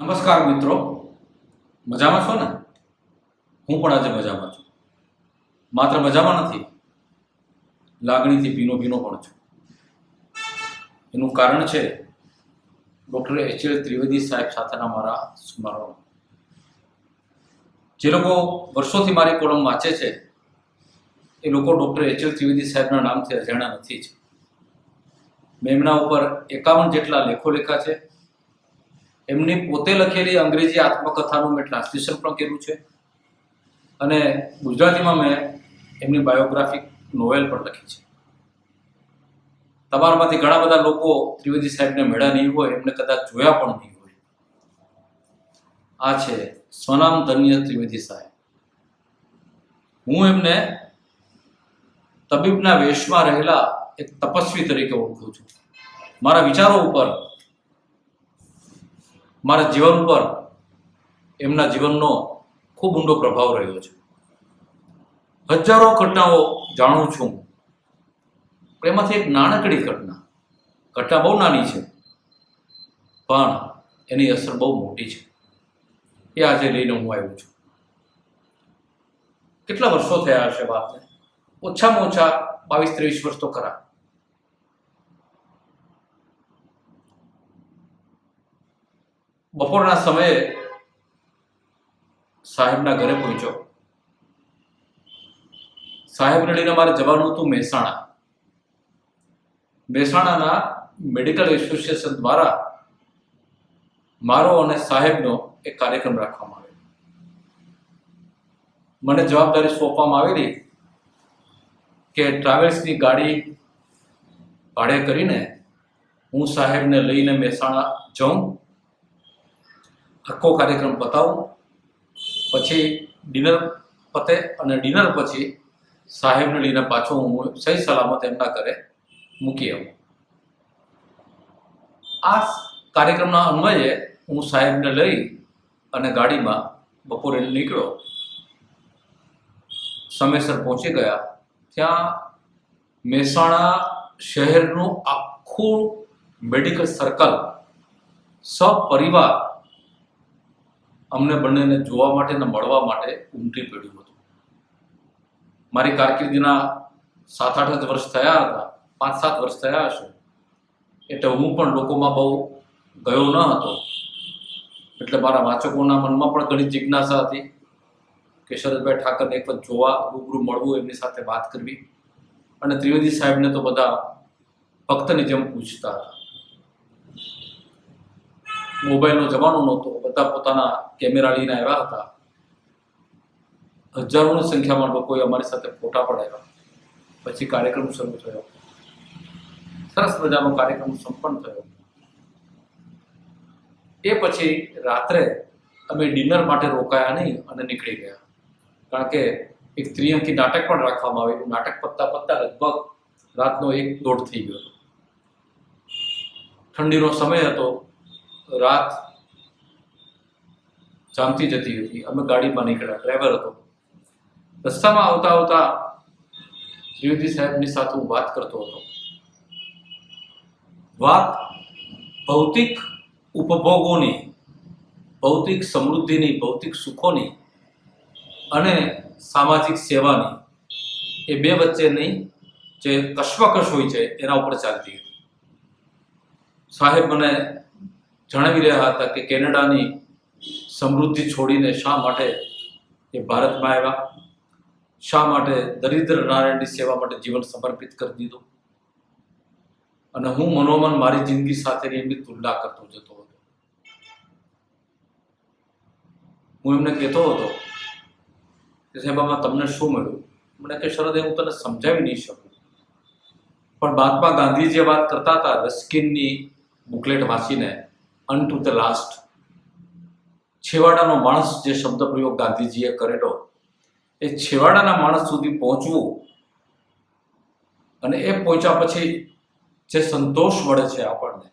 નમસ્કાર મિત્રો. મજામાં છો ને? હું પણ આજે મજામાં છું. માત્ર મજામાં નથી, લાગણીથી ભીનો ભીનો પણ છું. એનું કારણ છે, ડૉક્ટર એચ એલ ત્રિવેદી સાહેબ સાથેના મારા સ્મરણો જે લોકો વર્ષોથી મારી કોલમ વાંચે છે, એ લોકો ડૉક્ટર એચ એલ ત્રિવેદી સાહેબના નામથી અજાણ્યા નથી જ. મેં એમના ઉપર એકાવન જેટલા લેખો લેખા છે એમની પોતે લખેલી અંગ્રેજી આત્મકથાનું મેં ટ્રાન્સલેશન પણ કર્યું છે. અને ગુજરાતીમાં મેં એમની બાયોગ્રાફિક નોવેલ પણ લખી છે. તમારામાંથી ઘણા બધા લોકો ત્રિવેદી સાહેબને મેળા નહીં હોય, એમને કદાચ જોયા પણ નહીં હોય. આ છે સ્વનામ ધન્ય ત્રિવેદી સાહેબ. હું એમને તબીબના વેશમાં રહેલા એક તપસ્વી તરીકે ઓળખું છું. મારા વિચારો ઉપર મારા જીવન પર એમના જીવનનો ખૂબ ઊંડો પ્રભાવ રહ્યો છે. હજારો ઘટનાઓ જાણું છું. એમાંથી એક નાનકડી ઘટના. ઘટના બહુ નાની છે, પણ એની અસર બહુ મોટી છે. એ આજે લઈને હું આવ્યો છું. કેટલા વર્ષો થયા હશે વાતને ઓછામાં ઓછા બાવીસ ત્રેવીસ વર્ષ તો ખરા. બપોરના સમયે સાહેબના ઘરે પહોંચ્યો. સાહેબને લઈને મારે જવાનું હતું મહેસાણા. મહેસાણાના મેડિકલ એસોસિએશન દ્વારા મારો અને સાહેબનો એક કાર્યક્રમ રાખવામાં આવ્યો. મને જવાબદારી સોંપવામાં આવેલી કે ટ્રાવેલ્સની ગાડી ભાડે કરીને હું સાહેબને લઈને મહેસાણા જાઉં. આખો કાર્યક્રમ પતાવું. પછી ડિનર પતે અને ડિનર પછી સાહેબને લઈને પાછો હું સહી સલામત એમના ઘરે મૂકી આવું. આ કાર્યક્રમના અન્વયે હું સાહેબને લઈ અને ગાડીમાં બપોરે નીકળ્યો સમયસર પહોંચી ગયા. ત્યાં મહેસાણા શહેરનું આખું મેડિકલ સર્કલ, સપરિવાર અમને બંનેને જોવા માટે ને મળવા માટે ઉમટી પડ્યું હતું. મારી કારકિર્દીના સાત આઠ જ વર્ષ થયા હતા પાંચ સાત વર્ષ થયા હશે. એટલે હું પણ લોકોમાં બહુ ગયો ન હતો. એટલે મારા વાચકોના મનમાં પણ ઘણી જિજ્ઞાસા હતી કે શરદભાઈ ઠાકરને એક વખત જોવા રૂબરૂ મળવું, એમની સાથે વાત કરવી. અને ત્રિવેદી સાહેબને તો બધા ભક્તની જેમ પૂછતા હતા. મોબાઈલનો જમાનો નહોતો. પોતાના કેમેરા લઈને આવ્યા હતા. હજારોની સંખ્યામાં લોકોએ અમારી સાથે ફોટા પડાવ્યા. પછી કાર્યક્રમ શરૂ થયો. સરસ મજાનો કાર્યક્રમ સંપન્ન થયો. એ પછી રાત્રે અમે ડિનર માટે રોકાયા નહીં અને નીકળી ગયા. કારણ કે એક ત્રિઅંકી નાટક પણ રાખવામાં આવેલું નાટક પત્તા પત્તા લગભગ રાતનો એક દોઢ થઈ ગયો ઠંડીનો સમય હતો. રાત જામતી જતી હતી. અમે ગાડીમાં નીકળ્યા. ડ્રાઈવર હતો. રસ્તામાં આવતા આવતા ત્રિવેદી સાહેબની સાથે હું વાત કરતો હતો. વાત ભૌતિક ઉપભોગોની, ભૌતિક સમૃદ્ધિની, ભૌતિક સુખોની અને સામાજિક સેવાની એ બે વચ્ચેની જે કશ્મકશ હોય છે એના ઉપર ચાલતી હતી. સાહેબ મને જણાવી રહ્યા હતા કે કેનેડાની સમૃદ્ધિ છોડીને શા માટે એ ભારતમાં આવ્યા? શા માટે દરિદ્ર નારાયણની સેવા માટે જીવન સમર્પિત કરી દીધું? અને હું મનોમન મારી જિંદગી સાથેની એમની તુલના કરતો જતો હતો. હું એમને કહેતો હતો કે સાહેબ, આમાં તમને શું મળ્યું? મને કે, શરદ હું તને સમજાવી નહીં શકું. પણ મહાત્મા ગાંધી જે વાત કરતા હતા, રસ્કિનની બુકલેટ વાંચીને અન ટુ ધ લાસ્ટ છેવાડાનો માણસ જે શબ્દ પ્રયોગ ગાંધીજીએ કરેલો, એ છેવાડાના માણસ સુધી પહોંચવું અને એ પહોંચ્યા પછી જે સંતોષ મળે છે આપણને,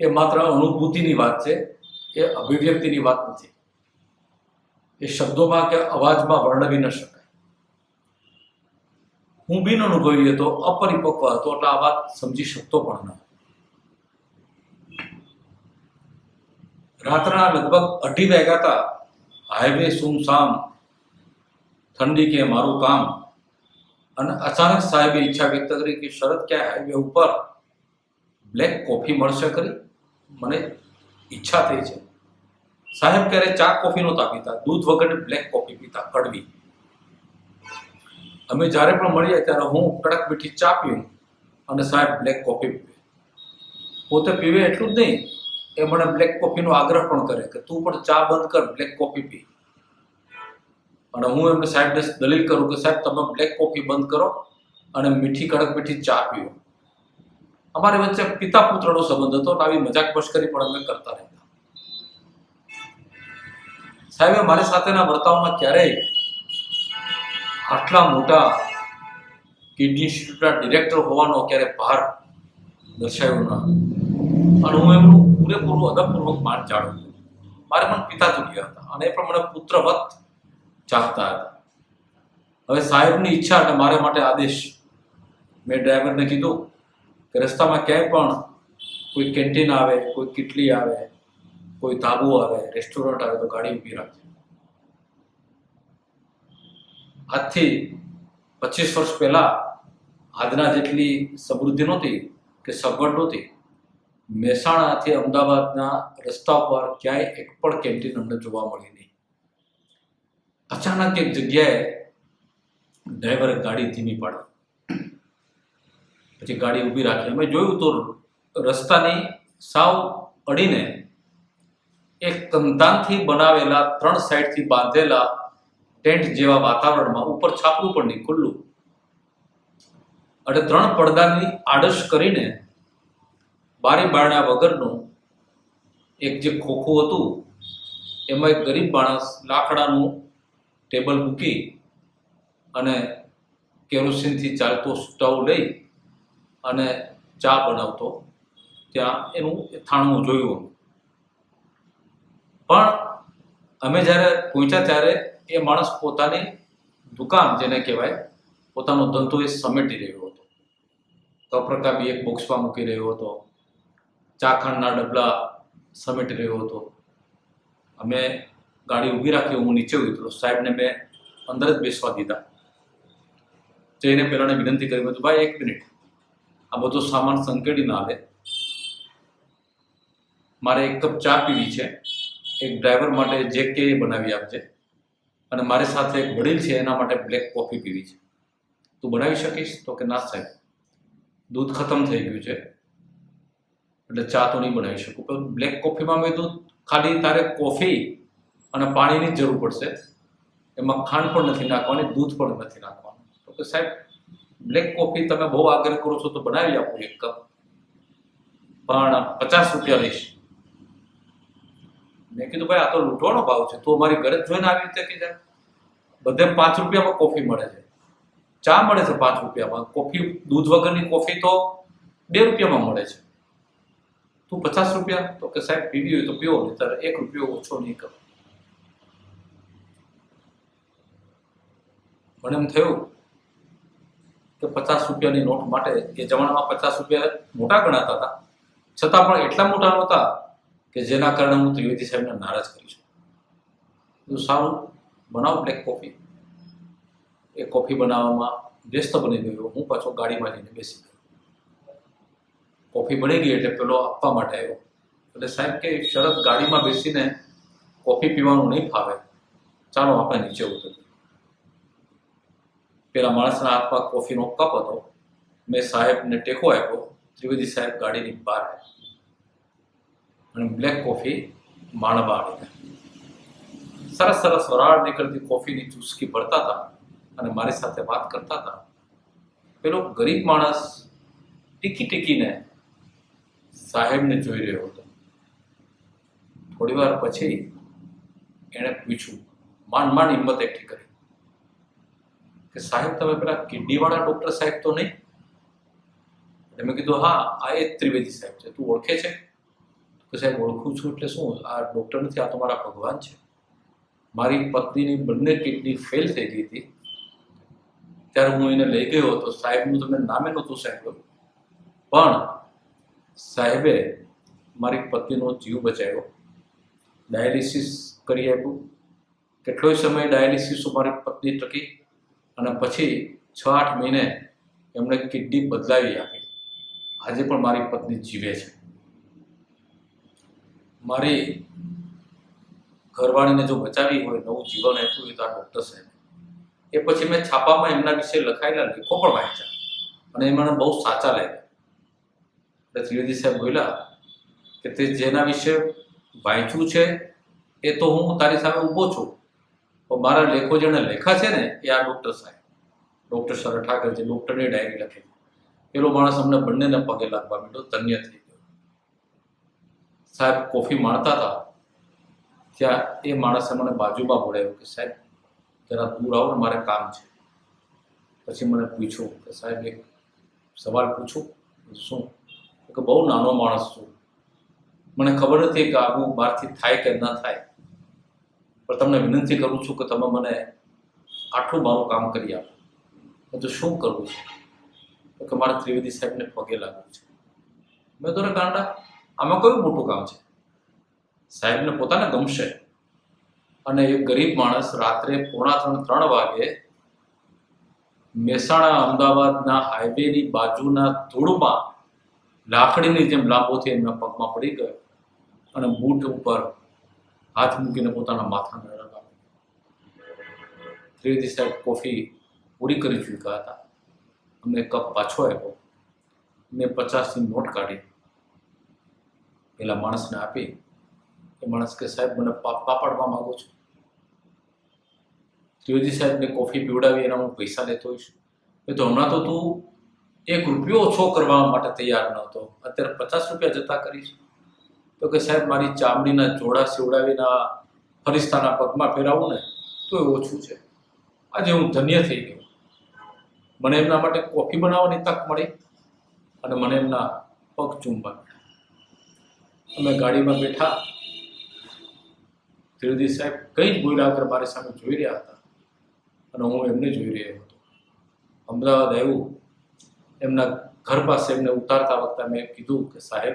એ માત્ર અનુભૂતિની વાત છે, એ અભિવ્યક્તિની વાત નથી. એ શબ્દોમાં કે અવાજમાં વર્ણવી ન શકાય. હું બિન અનુભવી હતો અપરિપક્વ હતો, એટલે આ વાત સમજી શકતો પણ ન રાત્રના લગભગ અઢી વાગ્યા હતા હાઈવે સુમસામ ઠંડી કે મારું કામ. અને અચાનક સાહેબે ઈચ્છા વ્યક્ત કરી કે શરદ ક્યાં હાઈવે ઉપર બ્લેક કોફી મળશે ખરી? મને ઈચ્છા થઈ છે. સાહેબ ક્યારે ચા કોફી નહોતા પીતા, દૂધ વગર બ્લેક કોફી પીતા, કડવી. અમે જ્યારે પણ મળીએ ત્યારે હું કડક મીઠી ચા પીઉં અને સાહેબ બ્લેક કોફી પીવે. પોતે પીવે એટલું જ નહીં એ મને બ્લેક કોફીનો આગ્રહ પણ કરે કે તું પણ ચા બંધ કર બ્લેક કોફી પી. અને હું એમને સાહેબને દલીલ કરું કે સાહેબ તમે બ્લેક કોફી બંધ કરો અને મીઠી કડક મીઠી ચા પીઓ. અમારી વચ્ચે પિતા પુત્રનો સંબંધ હતો આવી મજાક મશ્કરી પણ અમે કરતા રહેતા. સાહેબે મારી સાથેના વર્તાવમાં ક્યારેય આટલા મોટા કિડની ઇન્સ્ટિટ્યૂટના ડિરેક્ટર હોવાનો ક્યારે ભાર દર્શાવ્યો ન હતો. અને હું એમનું પૂરેપૂરું અદબપૂર્વક માન જાળવ્યું મારે પણ પિતા તૂટ્યા હતા અને એ પણ મને પુત્રવત ચાહતા હતા. હવે સાહેબની ઈચ્છા અને મારે માટે આદેશ. મેં ડ્રાઈવરને કીધું કે રસ્તામાં ક્યાંય પણ કોઈ કેન્ટીન આવે, કોઈ કિટલી આવે, કોઈ ધાબુ આવે, રેસ્ટોરન્ટ આવે તો ગાડી ઊભી રાખજે. આજથી પચીસ વર્ષ પહેલાં આજના જેટલી સમૃદ્ધિ નહોતી કે સગવડ નહોતી મહેસાણાથી અમદાવાદના રસ્તા પર ક્યાંય એક પણ કેન્ટીન અમને જોવા મળી નહીં. અચાનક એક જગ્યાએ ડ્રાઈવરે ગાડી ધીમી પાડી. પછી ગાડી ઊભી રાખી. અમે જોયું તો રસ્તાની સાવ અડીને એક તંતાનથી બનાવેલા ત્રણ સાઈડથી બાંધેલા ટેન્ટ જેવા વાતાવરણમાં ઉપર છાપરું પણ નહીં, ખુલ્લું. અને ત્રણ પડદાની આડશ કરીને બારી બારણા વગરનું એક જે ખોખું હતું, એમાં એક ગરીબ માણસ લાકડાનું ટેબલ મૂકી અને કેરોસીનથી ચાલતો સ્ટવ લઈ અને ચા બનાવતો. ત્યાં એનું થાણું જોયું પણ અમે જ્યારે પહોંચ્યા ત્યારે એ માણસ પોતાની દુકાન જેને કહેવાય, પોતાનો ધંધો એ સમેટી રહ્યો હતો. કપરકા બી એક બોક્સમાં મૂકી રહ્યો હતો. ચાખંડના ડબલા સમેટી રહ્યો હતો. અમે ગાડી ઊભી રાખી, હું નીચે ઉતરો સાહેબને મેં અંદર જ બેસવા દીધા. જઈને પહેલાંને વિનંતી કરી હતું ભાઈ, એક મિનિટ. આ બધો સામાન સંકેડી ના આવે મારે એક કપ ચા પીવી છે. એક ડ્રાઈવર માટે જે કે બનાવી આપજે. અને મારી સાથે એક વડીલ છે, એના માટે બ્લેક કોફી પીવી છે. તું બનાવી શકીશ? તો કે, ના, સાહેબ. દૂધ ખતમ થઈ ગયું છે. એટલે ચા તો નહીં બનાવી શકું. પણ બ્લેક કોફીમાં મેં તો ખાલી તારે કોફી અને પાણીની જ જરૂર પડશે. એમાં ખાંડ પણ નથી નાખવાની, દૂધ પણ નથી નાખવાનું. તો કે સાહેબ બ્લેક કોફી તમે બહુ આગ્રહ કરો છો તો બનાવી આપો એક કપ પણ પચાસ રૂપિયા લઈશ. મેં કીધું, ભાઈ, આ તો લૂંટવાનો ભાવ છે. તું અમારી ઘરે જોઈને આવી રીતે કે જાય બધે પાંચ રૂપિયામાં કોફી મળે છે. ચા મળે છે પાંચ રૂપિયામાં. કોફી દૂધ વગરની કોફી તો બે રૂપિયામાં મળે છે. તું પચાસ રૂપિયા? તો કે સાહેબ, પીવી હોય તો પીવો, નહીતર એક રૂપિયો ઓછો નહીં કરો. મને એમ થયું કે પચાસ રૂપિયાની નોટ માટે એ જમાનામાં પચાસ રૂપિયા મોટા ગણાતા હતા. છતાં પણ એટલા મોટા નહોતા કે જેના કારણે હું ત્રિવેદી સાહેબને નારાજ કરી શકું. સારું, બનાવો બ્લેક કોફી એ કોફી બનાવવામાં વ્યસ્ત બની ગયો. હું પાછો ગાડીમાં જઈને બેસી ગયો. કોફી બની ગઈ એટલે પેલો આપવા માટે આવ્યો. એટલે સાહેબ કે શરત ગાડીમાં બેસીને કોફી પીવાનું નહીં ફાવે. ચાલો આપણે નીચે ઉતરીએ. પેલા માણસના હાથમાં કોફીનો કપ હતો. મેં સાહેબને ટેકો આપ્યો. ત્રિવેદી સાહેબ ગાડીની બહાર અને બ્લેક કોફી માણવા આવી સરસ સરસ વરાળ નીકળતી કોફીની ચૂસકી ભરતા હતા અને મારી સાથે વાત કરતા હતા. પેલો ગરીબ માણસ ટીકી ટીકીને સાહેબને જોઈ રહ્યો હતો. થોડી વાર પછી એણે પૂછ્યું, માંડ માંડ હિંમત એકઠી કરી. કે સાહેબ, તમે પેલા કિડનીવાળા ડૉક્ટર સાહેબ તો નહીં? એટલે મેં કીધું, હા, આ એ ત્રિવેદી સાહેબ છે. તું ઓળખે છે? કે સાહેબ, ઓળખું છું, એટલે શું? આ ડૉક્ટર નથી, આ તમારા ભગવાન છે. મારી પત્નીની બંને કિડની ફેલ થઈ ગઈ હતી. ત્યારે હું એને લઈ ગયો હતો. સાહેબનું તમે નામે નહોતું સાંભળ્યું. પણ સાહેબે મારી પત્નીનો જીવ બચાવ્યો. ડાયાલિસિસ કરી આપ્યું. કેટલોય સમય ડાયાલિસિસ મારી પત્ની ટકી અને પછી છ આઠ મહિને એમણે કિડની બદલાવી આપી. આજે પણ મારી પત્ની જીવે છે. મારી ઘરવાળીને જો બચાવી હોય, નવું જીવન આપ્યું હોય તો આ ડૉક્ટર સાહેબ. એ પછી મેં છાપામાં એમના વિશે લખાયેલા લેખો પણ વાંચ્યા અને એ મને બહુ સાચા લાગ્યા. એટલે ત્રિવેદી સાહેબ બોલ્યા કે તે જેના વિશે વાંચ્યું છે, એ તો હું તારી સામે ઊભો છું. પણ મારા લેખો જેણે લેખા છે ને, એ આ ડૉક્ટર સાહેબ. ડૉક્ટર શરદ ઠાકર જે ડૉક્ટરની ડાયરી લખેલી પેલો માણસ અમને બંનેને પગે લાગવા માંડ્યો, ધન્ય થઈ ગયો. સાહેબ કોફી માણતા હતા. ત્યાં એ માણસે મને બાજુમાં બોલાવ્યો કે સાહેબ, જરા દૂર આવો ને, મારે કામ છે. પછી મને પૂછ્યું કે સાહેબ, એક સવાલ પૂછું? શું? કે બહુ નાનો માણસ છું. મને ખબર નથી કે આવું બહારથી થાય કે ન થાય. પણ તમને વિનંતી કરું છું કે તમે મને આટલું મારું કામ કરી આપો. તો શું કરવું છે? કે મારા ત્રિવેદી સાહેબને પગે લાગવું છે. મેં તો કાંડા આમાં કયું મોટું કામ છે? સાહેબને પોતાને ગમશે. અને એક ગરીબ માણસ રાત્રે પોણા ત્રણ ત્રણ વાગે મહેસાણા અમદાવાદના હાઈવેની બાજુના ધૂળમાં લાકડીની જેમ લાંબોથી એમના પગમાં પડી ગયો અને બૂટ ઉપર હાથ મૂકીને પોતાના માથાને રડાવ્યો ત્રિવેદી સાહેબ કોફી પૂરી કરી ચૂક્યા હતા. અમને કપ પાછો આપ્યો. મેં પચાસની નોટ કાઢી. પેલા માણસને આપી. એ માણસ કે, સાહેબ, મને પાપડવા માંગુ છું? ત્રિવેદી સાહેબને કોફી પીવડાવી એના હું પૈસા લેતો હોઈશ. એ તો હમણાં તો તું એક રૂપિયો ઓછો કરવા માટે તૈયાર ન હતો અત્યારે પચાસ રૂપિયા જતા કરીશ તો કે સાહેબ, મારી ચામડીના જોડા સીવડાવીને ફરિસ્તાના પગમાં ફેરાવું ને, તો એ ઓછું છે. આજે હું ધન્ય થઈ ગયો. મને એમના માટે કોફી બનાવવાની તક મળી અને મને એમના પગ ચૂંબા અમે ગાડીમાં બેઠા. ત્રિવેદી સાહેબ કંઈ જ બોલ્યા વગર મારી સામે જોઈ રહ્યા હતા અને હું એમને જોઈ રહ્યો હતો. અમદાવાદ આવ્યું. એમના ઘર પાસે એમને ઉતારતા વખતે મેં કીધું કે સાહેબ,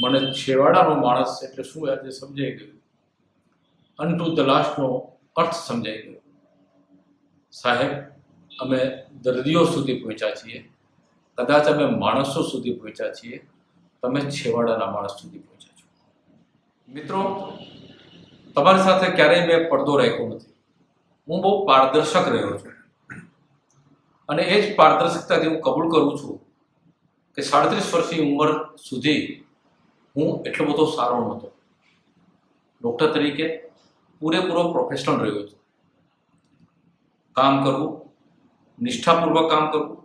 મને છેવાડાનો માણસ એટલે શું આજે સમજાઈ ગયું? અન ટુ ધ લાસ્ટનો અર્થ સમજાઈ ગયો. સાહેબ, અમે દર્દીઓ સુધી પહોંચ્યા છીએ. કદાચ અમે માણસો સુધી પહોંચ્યા છીએ. તમે છેવાડાના માણસ સુધી પહોંચ્યા છો. મિત્રો, તમારી સાથે ક્યારેય મેં પડદો રાખ્યો નથી. હું બહુ પારદર્શક રહ્યો છું. અને એ જ પારદર્શકતાથી હું કબૂલ કરું છું કે સાડત્રીસ વર્ષની ઉંમર સુધી હું એટલો બધો સારો નહોતો. ડૉક્ટર તરીકે પૂરેપૂરો પ્રોફેશનલ રહ્યો હતો. કામ કરવું, નિષ્ઠાપૂર્વક કામ કરવું,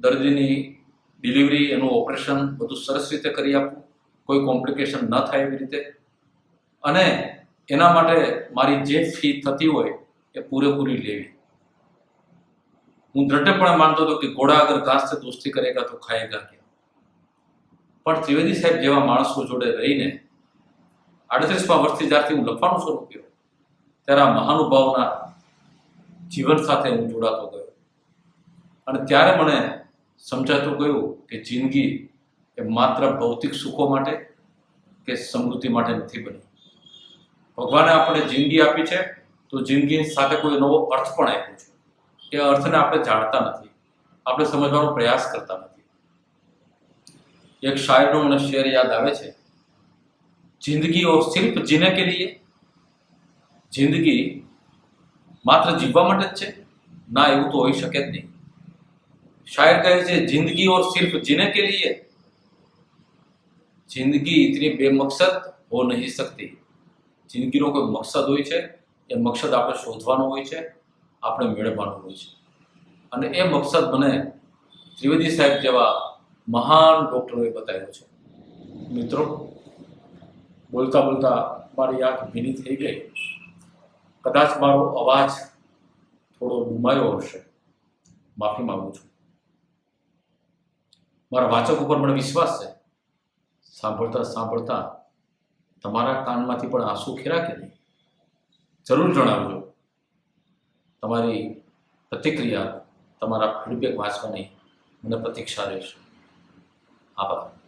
દર્દીની ડિલિવરી એનું ઓપરેશન બધું સરસ રીતે કરી આપવું, કોઈ કોમ્પ્લિકેશન ન થાય એવી રીતે. અને એના માટે મારી જે ફી થતી હોય એ પૂરેપૂરી લેવી. હું દ્રઢપણે માનતો હતો કે ઘોડા અગર ઘાસ से દોસ્તી કરેગા તો ખાએગા ક્યાં? પણ ત્રિવેદી સાહેબ જેવા માણસો જોડે રહીને આડત્રીસમાં વર્ષથી જ્યારથી હું લખવાનું શરૂ કર્યું, ત્યારે આ મહાનુભાવના જીવન સાથે હું જોડાતો ગયો. અને ત્યારે મને સમજાતું ગયું કે જિંદગી એ માત્ર ભૌતિક સુખો માટે કે સમૃદ્ધિ માટે નથી બની. ભગવાને આપણે જિંદગી આપી છે, તો જિંદગી સાથે કોઈ નવો અર્થ પણ આપ્યો છે. એ અર્થને આપણે જાણતા નથી. આપણે સમજવાનો પ્રયાસ કરતા નથી. એક શાયરનો મને શેર યાદ આવે છે. જિંદગી ઓ સિર્ફ જીને કે લીએ? જિંદગી માત્ર જીવવા માટે જ છે? ના, એવું તો હોઈ શકે જ નહીં. શાયર કહે છે જિંદગી ઓર સિર્ફ જીને કે લીએ? જિંદગી ઇતની બેમકસદ હો નહીં શકતી. જિંદગીનો કોઈ મકસદ હોય છે? એ મકસદ આપણે શોધવાનો હોય છે. આપણે મેળવવાનું હોય છે. અને એ મકસદ મને ત્રિવેદી સાહેબ જેવા મહાન ડૉક્ટરોએ બતાવ્યો છે. મિત્રો, બોલતા બોલતા મારી આંખ ભીની થઈ ગઈ. કદાચ મારો અવાજ થોડો ગુમાયો હશે. માફી માગું છું. મારા વાચક ઉપર મને વિશ્વાસ છે. સાંભળતા સાંભળતા તમારા કાનમાંથી પણ આંસુ ખેરા કે નહીં? જરૂર જણાવજો. તમારી પ્રતિક્રિયા તમારા ફીડબેક વાંચવાની મને પ્રતીક્ષા રહેશે. આભાર.